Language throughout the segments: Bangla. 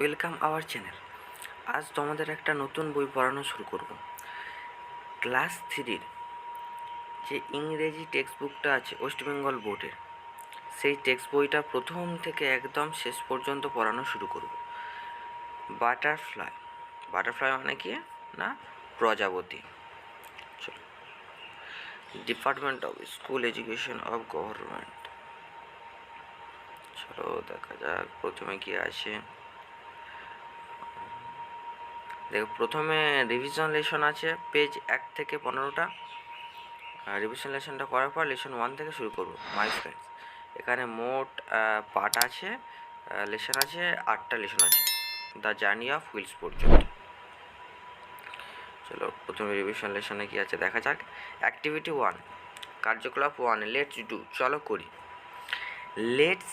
ওয়েলকাম আওয়ার চ্যানেল আজ তোমাদের একটা নতুন বই পড়ানো শুরু করব। ক্লাস থ্রির যে ইংরেজি টেক্সট বুকটা আছে ওয়েস্ট বেঙ্গল বোর্ডের সেই টেক্সট বইটা প্রথম থেকে একদম শেষ পর্যন্ত পড়ানো শুরু করব। বাটারফ্লাই বাটারফ্লাই মানে কি? না, প্রজাপতি। চলো। Department of school education of government চলো, দেখা যাক প্রথমে কি আছে দেখো, প্রথমে রিভিশন লেসন আছে পেজ এক থেকে পনেরোটা। রিভিশন লেসনটা করার পর লেসন ওয়ান থেকে শুরু করব মাই ফ্রেন্ডস এখানে মোট পার্ট আছে লেসন আছে, আটটা লেসন আছে। দ্য জার্নি অফ হুইলস পর্যন্ত চলো, প্রথমে রিভিশন লেসনে কি আছে, দেখা যাক। অ্যাক্টিভিটি ওয়ান কার্যকলাপ ওয়ান লেটস ডু চলো করি। Let's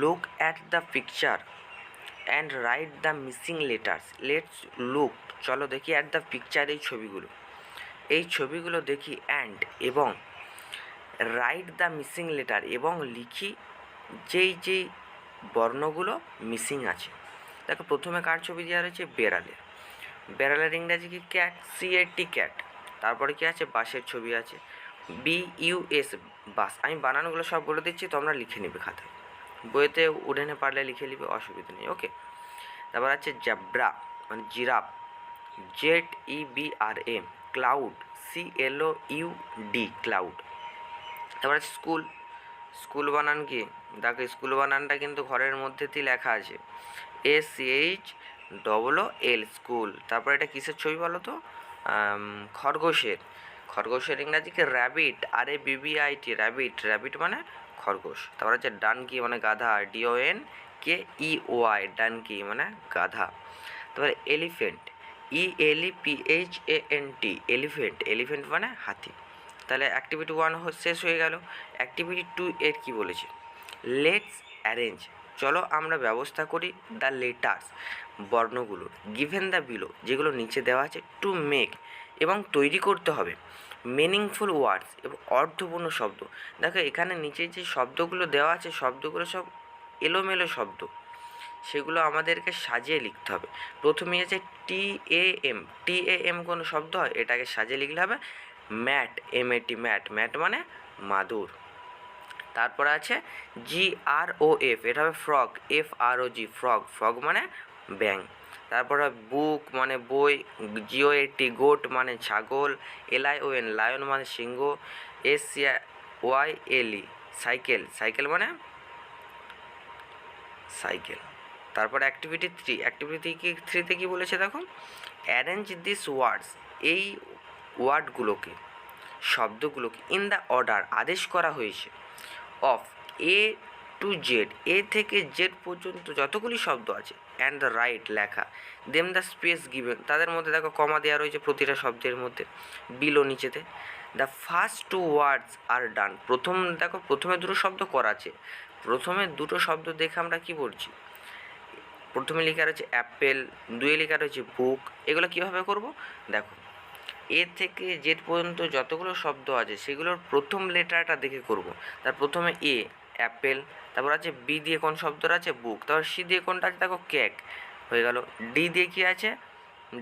look at the picture and write the missing letters let's look চলো দেখি অ্যাট দ্য পিকচার এই ছবিগুলো। এই ছবিগুলো দেখি অ্যান্ড এবং রাইট দ্য মিসিং লেটার এবং লিখি যেই যেই বর্ণগুলো মিসিং আছে। দেখো প্রথমে কার ছবি দেওয়া রয়েছে? বেড়ালের। বেড়ালের ইংরাজি কি? Cat C A T cat তারপরে কি আছে? বাসের ছবি আছে। বি ইউ এস বাস আমি বানানগুলো সব বলে দিচ্ছি, তোমরা লিখে নেবে খাতায়। বইতে উড়েনে পারলে লিখে নিবে, অসুবিধা নেই। ওকে তারপর আছে জ্যাব্রা মানে giraffe. Z E B R M cloud C L O U D cloud তারপর আছে স্কুল স্কুল বানান কি? দেখো স্কুল বানানটা কিন্তু ঘরের মধ্যেতেই লেখা আছে। S H double O L school তারপর এটা কিসের ছবি বলো তো? খরগোশের। খরগোশের ইংরাজিকে rabbit R A B B I T rabbit rabbit মানে খরগোশ। তারপর হচ্ছে ডানকি মানে গাধা D O N K E Y donkey মানে গাধা। তারপরে elephant E L P H A N T elephant. Elephant মানে হাতি। তাহলে অ্যাক্টিভিটি ওয়ান শেষ হয়ে গেল। অ্যাক্টিভিটি টু এর কী বলেছে? লেটস অ্যারেঞ্জ চলো আমরা ব্যবস্থা করি দ্য লেটার্স বর্ণগুলো গিভেন দ্য বিলো যেগুলো নিচে দেওয়া আছে টু মেক এবং তৈরি করতে হবে। মিনিংফুল ওয়ার্ডস এবং অর্থপূর্ণ শব্দ। দেখো, এখানে নিচে যে শব্দগুলো দেওয়া আছে, শব্দগুলো সব এলোমেলো শব্দ। সেগুলো আমাদেরকে সাজিয়ে লিখতে হবে। প্রথমে আছে টি A M T A M কোনো শব্দ হয়? এটাকে সাজিয়ে লিখলে হবে mat M A T mat. Mat মানে মাদুর। তারপর আছে জি আর ও এফ এটা হবে frog F R O G frog. Frog মানে ব্যাং তারপরে বুক মানে বই, জিও এটি গোট মানে ছাগল এলআই ও এন লায়ন মানে সিংহ, S Y L E cycle cycle মানে সাইকেল। তারপর অ্যাক্টিভিটি থ্রি, অ্যাক্টিভিটি কি থ্রিতে কী বলেছে দেখো? অ্যারেঞ্জ দিস ওয়ার্ডস, এই ওয়ার্ডগুলোকে, শব্দগুলোকে, ইন দ্য অর্ডার আদেশ করা হয়েছে। Of, A to Z A থেকে জেড পর্যন্ত যতগুলি শব্দ আছে অ্যান্ড দ্য রাইট লেখা দেম দ্য স্পেস গিভেন তাদের মধ্যে দেখো কমা দেওয়া রয়েছে প্রতিটা শব্দের মধ্যে বিলো নিচেতে দ্য ফার্স্ট টু ওয়ার্ডস আর ডান প্রথম দেখো প্রথমে দুটো শব্দ করা আছে, প্রথমে দুটো শব্দ দেখে আমরা কি বলছি প্রথমে লেখা রয়েছে অ্যাপেল দুয়ে লেখা রয়েছে বুক এগুলো কীভাবে করব, দেখো এ থেকে জেড পর্যন্ত যতগুলো শব্দ আছে, সেগুলোর প্রথম লেটারটা দেখে করব, তার প্রথমে এ অ্যাপেল তারপর আছে বি দিয়ে কোন শব্দটা আছে? বুক। তারপর সি দিয়ে কোনটা আছে? দেখো কেক। হয়ে গেল। ডি দিয়ে কী আছে?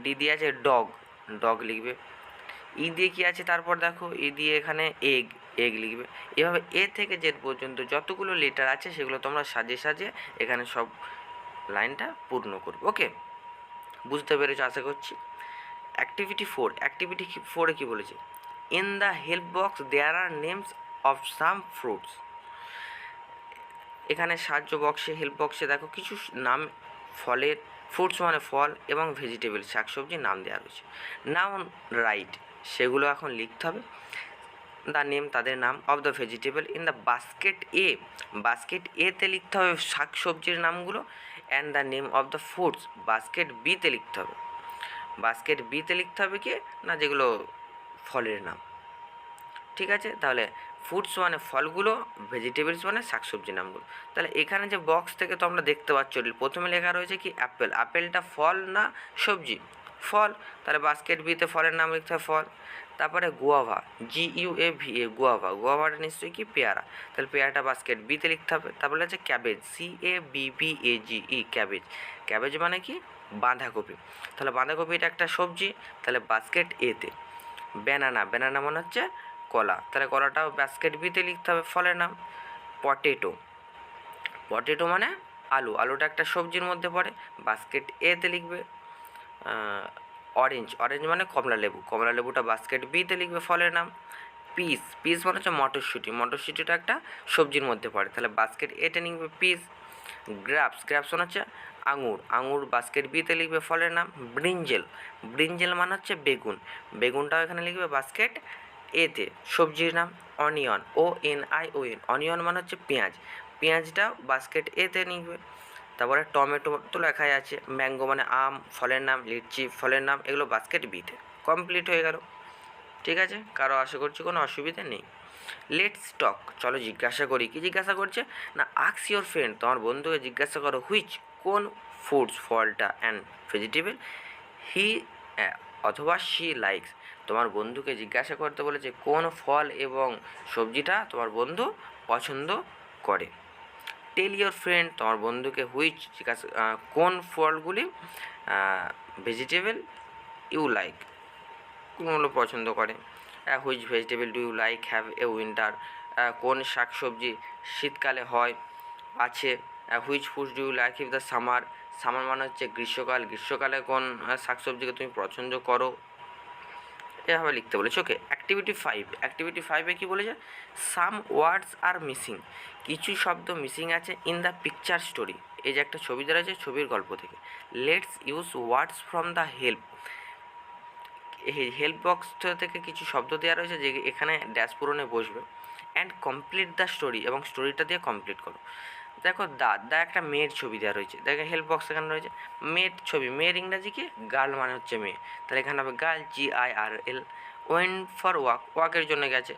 ডি দিয়ে আছে ডগ। ডগ লিখবে। ই দিয়ে কী আছে? তারপর দেখো ই দিয়ে এখানে এগ। এগ লিখবে। এভাবে এ থেকে জেড পর্যন্ত যতগুলো লেটার আছে, সেগুলো তোমরা সাজে সাজিয়ে এখানে সব লাইনটা পূর্ণ করবে। ওকে? বুঝতে পেরেছ? আশা করছি। Activity four. অ্যাক্টিভিটি ফোরে কী বলেছে? In the help box there are names of some fruits. এখানে সাহায্য বক্সে হেল্প বক্সে দেখো কিছু নাম, ফলের ফ্রুটস মানে ফল এবং ভেজিটেবল শাকসবজির নাম দেওয়া রয়েছে। নাউন রাইট সেগুলো এখন লিখতে হবে। দ্য নেম তাদের নাম of the vegetable in the basket a basket এতে লিখতে হবে শাক সবজির নামগুলো and the name of the foods basket বিতে লিখতে হবে। বাস্কেট বিতে লিখতে হবে কি? না, যেগুলো ফলের নাম। ঠিক আছে? তাহলে ফুডস মানে ফলগুলো ভেজিটেবলস মানে শাকসবজির নামগুলো। তাহলে এখানে যে বক্স থেকে তোমরা দেখতে পাচ্ছ প্রথমে লেখা রয়েছে কি অ্যাপেল আপেলটা ফল না সবজি? ফল। তাহলে বাস্কেট বিতে ফলের নাম লিখতে হয় ফল। তারপরে guava G U A V A guava গুয়াভাটা নিশ্চয়ই কি, পেয়ারা। তাহলে পেয়ারাটা বাস্কেট বিতে লিখতে হবে। তারপরে হচ্ছে cabbage C A B B A G E cabbage cabbage মানে কি? বাঁধাকপি। তাহলে বাঁধাকপি এটা একটা সবজি। তাহলে বাস্কেট এতে ব্যানানা ব্যানানা মানে হচ্ছে কলা। তাহলে কলাটাও বাস্কেট বিতে লিখতে হবে ফলের নাম পটেটো পটেটো মানে আলু। আলুটা একটা সবজির মধ্যে পড়ে। বাস্কেট এতে লিখবে অরেঞ্জ অরেঞ্জ মানে কমলা লেবু। কমলা লেবুটা বাস্কেট বিতে লিখবে ফলের নাম পিস পিস মানে হচ্ছে মটরশুঁটি। মটরশুঁটিটা একটা সবজির মধ্যে পড়ে। তাহলে বাস্কেট এতে লিখবে পিস গ্রাপস গ্রাপস মানে হচ্ছে আঙুর। আঙুর বাস্কেট বিতে লিখবে ফলের নাম ব্রিঞ্জেল ব্রিঞ্জেল মানে হচ্ছে বেগুন। বেগুনটাও এখানে লিখবে বাস্কেট এতে সবজির নাম onion O N I O N onion মানে হচ্ছে পেঁয়াজ। পেঁয়াজটা বাস্কেট এতে নিবে। তারপরে টমেটো তো লেখাই আছে ম্যাঙ্গো মানে আম, ফলের নাম লিচি, ফলের নাম এগুলো বাস্কেট বিতে কমপ্লিট হয়ে গেল। ঠিক আছে? কারও আশা করছি কোনো অসুবিধা নেই। লেটস টক চলো জিজ্ঞাসা করি। কি জিজ্ঞাসা করছে? না আক্স ইওর ফ্রেন্ড তোমার বন্ধুকে জিজ্ঞাসা করো হুইচ কোন ফুডস ফলটা অ্যান্ড ভেজিটেবল হি অথবা শি লাইকস তোমার বন্ধুকে জিজ্ঞাসা করতে বলেছে, কোন ফল এবং সবজিটা তোমার বন্ধু পছন্দ করে? টেল ইওর ফ্রেন্ড তোমার বন্ধুকে হুইচ জিজ্ঞাসা কোন ফলগুলি ভেজিটেবল ইউ লাইক কোনগুলো পছন্দ করে? Which vegetable do you like have a winter কোন শাক সবজি শীতকালে হয়, আছে? Which food do you like if the summer summer মানে হচ্ছে গ্রীষ্মকাল। গ্রীষ্মকালে কোন শাক সবজিকে তুমি পছন্দ করো? এভাবে লিখতে বলেছে। ওকে অ্যাক্টিভিটি ফাইভ অ্যাক্টিভিটি ফাইভে কী বলেছে? সাম ওয়ার্ডস আর মিসিং কিছু শব্দ মিসিং আছে ইন দ্য পিকচার স্টোরি এই যে একটা ছবি দেওয়া আছে ছবির গল্প থেকে। Let's use words from the help help box থেকে কিছু শব্দ দেওয়া রয়েছে যে এখানে ড্যাশ পূরণে বসবে। অ্যান্ড কমপ্লিট দ্য স্টোরি এবং স্টোরিটা দিয়ে কমপ্লিট করো। দেখো দা দা একটা মেয়ের ছবি দেওয়া রয়েছে। দেখো হেল্প বক্স এখানে রয়েছে। মেয়ের ছবি, মেয়ের ইংরাজি কি? গার্ল মানে হচ্ছে মেয়ে। তাহলে এখানে হবে girl G I R L went for walk, ওয়াকের জন্য গেছে।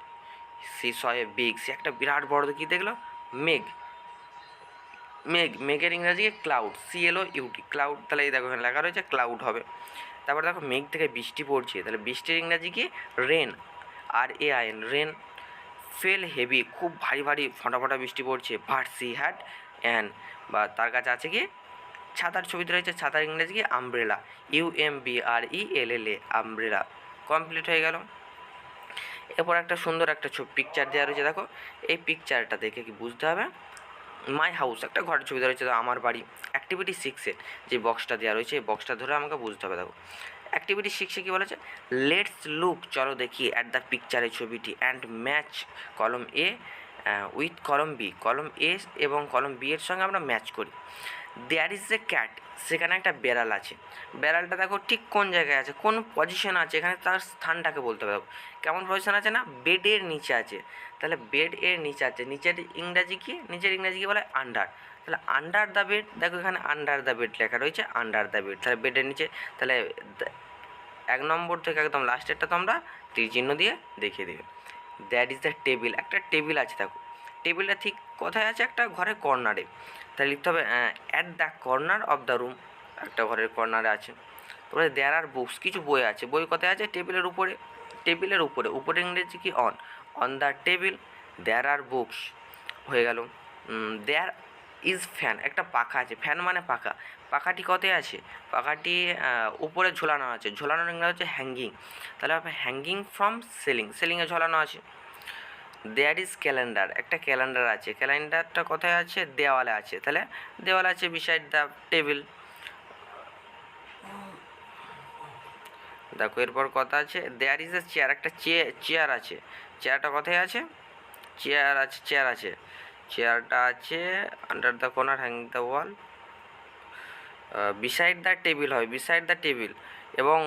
সি সয়ে বিগ, সে একটা বিরাট বড় কী দেখল? মেঘ। মেঘ, মেঘের ইংরাজি cloud C L O U T cloud. তাহলে এই দেখো এখানে লেখা রয়েছে ক্লাউড হবে। তারপর দেখো মেঘ থেকে বৃষ্টি পড়ছে। তাহলে বৃষ্টির ইংরাজি কি? Rain R A I N rain. Fell heavy, খুব ভারী ভারী ফোঁটা ফোঁটা বৃষ্টি পড়ছে ভাট সি হ্যাট অ্যান বা তার কাছে আছে কি? ছাতার ছবিতে রয়েছে ছাতার ইংরেজি কি? Umbrella U M B R E L L A umbrella. Complete হয়ে গেল। এরপর একটা সুন্দর একটা ছবি পিকচার দেওয়া রয়েছে, দেখো। এই পিকচারটা দেখে কি বুঝতে হবে? মাই হাউস একটা ঘরের ছবি দেওয়া রয়েছে আমার বাড়ি। অ্যাক্টিভিটি সিক্সের যে বক্সটা দেওয়া রয়েছে, এই বক্সটা ধরে আমাকে বুঝতে হবে, দেখো। অ্যাক্টিভিটি সিক্সে কী বলেছে। লেটস লুক চলো দেখি অ্যাট দ্য পিকচারের ছবিটি। অ্যান্ড ম্যাচ কলম এ উইথ কলম বি কলম এ এবং কলম বি এর সঙ্গে আমরা ম্যাচ করি। দেয়ার ইজ এ ক্যাট সেখানে একটা বেড়াল আছে। বেড়ালটা দেখো ঠিক কোন জায়গায় আছে, কোন পজিশন আছে, এখানে তার স্থানটাকে বলতে হবে। কেমন পজিশন আছে না? বেডের নিচে আছে। তাহলে বেড এর নিচে আছে। নিচের ইংরাজি কি? নিচের ইংরাজি কি বলে? আন্ডার তাহলে আন্ডার দ্য বেড দেখো এখানে আন্ডার দ্য বেড লেখা রয়েছে আন্ডার দ্য বেড তাহলে বেডের নিচে, তাহলে এক নম্বর থেকে একদম লাস্টেরটা তোমরা তীর চিহ্ন দিয়ে দেখিয়ে দেবে। দ্যাট ইজ দ্য টেবিল একটা টেবিল আছে দেখো। টেবিলটা ঠিক কোথায় আছে? একটা ঘরের কর্নারে তাহলে লিখতে হবে at the corner of the room একটা ঘরের কর্নারে আছে। তারপরে দেয়ার আর বুকস কিছু বই আছে। বই কোথায় আছে? টেবিলের উপরে। টেবিলের উপরে উপরে ইংরেজি কি? On on the table there are books হয়ে গেল। দেয়ার ইজ ফ্যান একটা পাখা আছে ফ্যান মানে পাখা। পাখাটি কোথায় আছে? পাখাটি উপরে ঝোলানো আছে। ঝোলানোর ইংরেজি হচ্ছে হ্যাঙ্গিং তাহলে হবে হ্যাঙ্গিং ফ্রম সেলিং সেলিংয়ে ঝোলানো আছে। দেয়ার ইজ ক্যালেন্ডার একটা ক্যালেন্ডার আছে। ক্যালেন্ডারটা কোথায় আছে? দেওয়ালে আছে। তাহলে দেওয়ালে আছে বিসাইড দ্য টেবিল দেখো, এরপর কথা আছে দেয়ার ইজ এ চেয়ার একটা চেয়ার আছে। চেয়ারটা কোথায় আছে? চেয়ার আছে চেয়ার আছে। চেয়ারটা আছে under the corner hang the wall beside the table হয় বিসাইড দ্য টেবিল এবং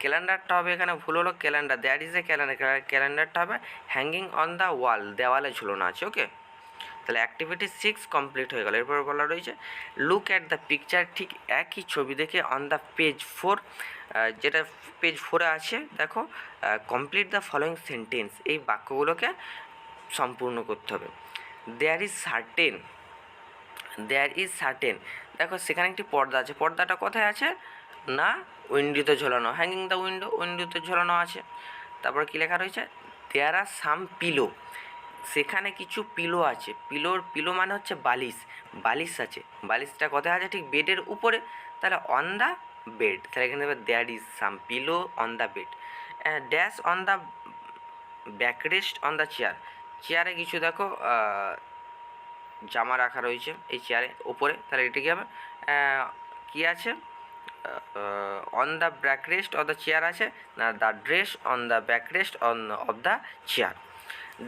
ক্যালেন্ডারটা হবে এখানে, ভুল হলো calendar there is a calendar ক্যালেন্ডারটা হবে হ্যাঙ্গিং অন দ্য ওয়াল দেওয়ালে ঝুলানো আছে ওকে তাহলে অ্যাক্টিভিটি সিক্স কমপ্লিট হয়ে গেল। এরপর বলা রয়েছে লুক অ্যাট দ্য পিকচার ঠিক একই ছবি দেখে অন দ্য পেজ ফোর যেটা পেজ ফোরে আছে, দেখো কমপ্লিট দ্য ফলোয়িং সেন্টেন্স এই বাক্যগুলোকে সম্পূর্ণ করতে হবে। There is certain there is certain দেখো, সেখানে একটি পর্দা আছে। পর্দাটা কোথায় আছে? না, উইন্ডোতে ঝোলানো। হ্যাঙ্গিং দ্য উইন্ডো উইন্ডোতে ঝোলানো আছে। তারপর কী লেখা রয়েছে? দেয়ার আর সাম পিলো সেখানে কিছু পিলো আছে। পিলোর পিলো মানে হচ্ছে বালিশ। বালিশ আছে। বালিশটা কোথায় আছে? ঠিক বেডের উপরে। তাহলে অন দ্য বেড তাহলে এখানে there is some pillow on the bed dash on the backrest on the chair চেয়ারে কিছু দেখো জামা রাখা রয়েছে এই চেয়ারে ওপরে তাহলে এটা কী হবে? কী আছে? On the backrest of the chair আছে, না the dress on the backrest on of the chair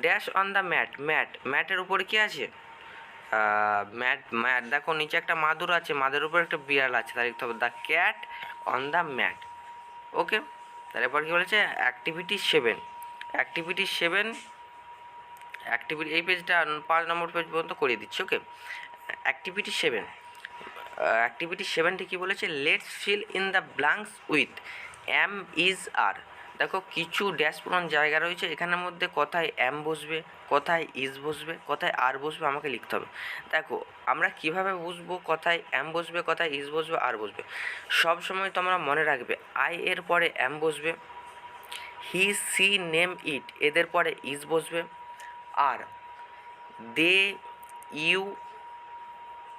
dash on the mat mat ম্যাটের উপরে কী আছে? ম্যাট ম্যাট দেখো নিচে একটা মাদুর আছে, মাদের উপরে একটা বিড়াল আছে, তাহলে লিখতে হবে the cat on the mat okay তারপর কী বলেছে? Activity seven activity seven activity এই পেজটা পাঁচ নম্বর পেজ পর্যন্ত করিয়ে দিচ্ছি okay activity seven activity seventy কী বলেছে let's fill in the blanks with am is are দেখো, কিছু ড্যাশ জায়গা রয়েছে, এখানের মধ্যে কোথায় অ্যাম বসবে, কোথায় ইজ বসবে, কোথায় আর বসবে আমাকে লিখতে হবে। দেখো, আমরা কীভাবে বুঝব কোথায় অ্যাম বসবে, কোথায় ইজ বসবে আর বসবে? সব সময় তোমরা মনে রাখবে আই এর পরে অ্যাম বসবে হি সি নেম ইট এদের পরে ইজ বসবে আর দে ইউ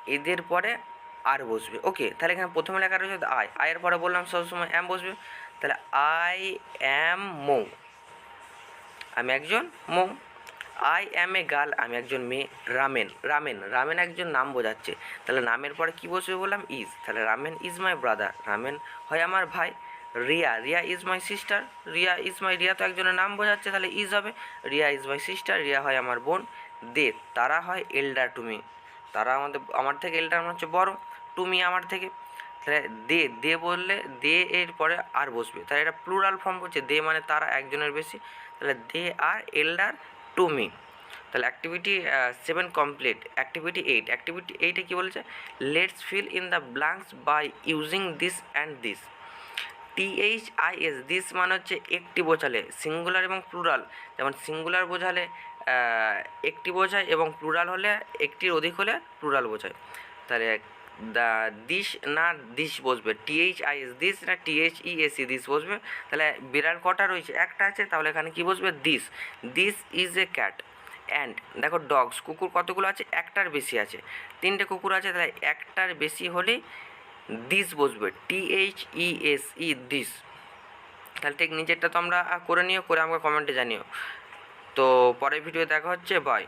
এদের পরে আর বসবে। ওকে, তাহলে এখানে প্রথমে লেখা রয়েছে আই। আয়ের পরে বললাম সবসময় অ্যাম বসবে। তাহলে আই অ্যাম মৌ। আমি একজন মৌ। আই অ্যাম এ গার্ল, আমি একজন মেয়ে। রামেন রামেন রামেন একজন নাম বোঝাচ্ছে। তাহলে নামের পরে কী বসবে বললাম? ইজ। তাহলে Ramen is my brother. Ramen হয় আমার ভাই। Riya Riya is my sister Riya is my Riya তো একজনের নাম বোঝাচ্ছে, তাহলে ইজ হবে, Riya is my sister Riya হয় আমার বোন দে তারা হয় এল্ডার টু মি তারা আমাদের, আমার থেকে এল্ডার মানে হচ্ছে বড় টুমি আমার থেকে, তাহলে দে দে বললে দে এর পরে আর বসবে, তাহলে এটা প্লুরাল ফর্ম করছে, দে মানে তারা একজনের বেশি, তাহলে they are elder to me তাহলে activity seven complete activity eight activity এইটে কী বলেছে let's fill in the blanks by using this and this T H I S this মানে হচ্ছে একটি বোঝালে সিঙ্গুলার এবং প্লুরাল যেমন সিঙ্গুলার বোঝালে একটি বোঝায় এবং প্লুরাল হলে একটির অধিক হলে প্লুরাল বোঝায়। তাহলে দা, দিস না দিস বসবে। T H I S this না T H E S E this বসবে। তাহলে বিড়াল কটা রয়েছে? একটা আছে, তাহলে এখানে কি বসবে? This this is a cat and দেখো ডগস কুকুর কতগুলো আছে? একটার বেশি আছে। তিনটে কুকুর আছে, তাহলে একটার বেশি হলেই দিস বসবে, T H E S E, these. তাহলে ঠিক নিজেরটা তোমরা করে নিও, করে আমাকে কমেন্টে জানিও। তো পরের ভিডিও দেখা হচ্ছে বাই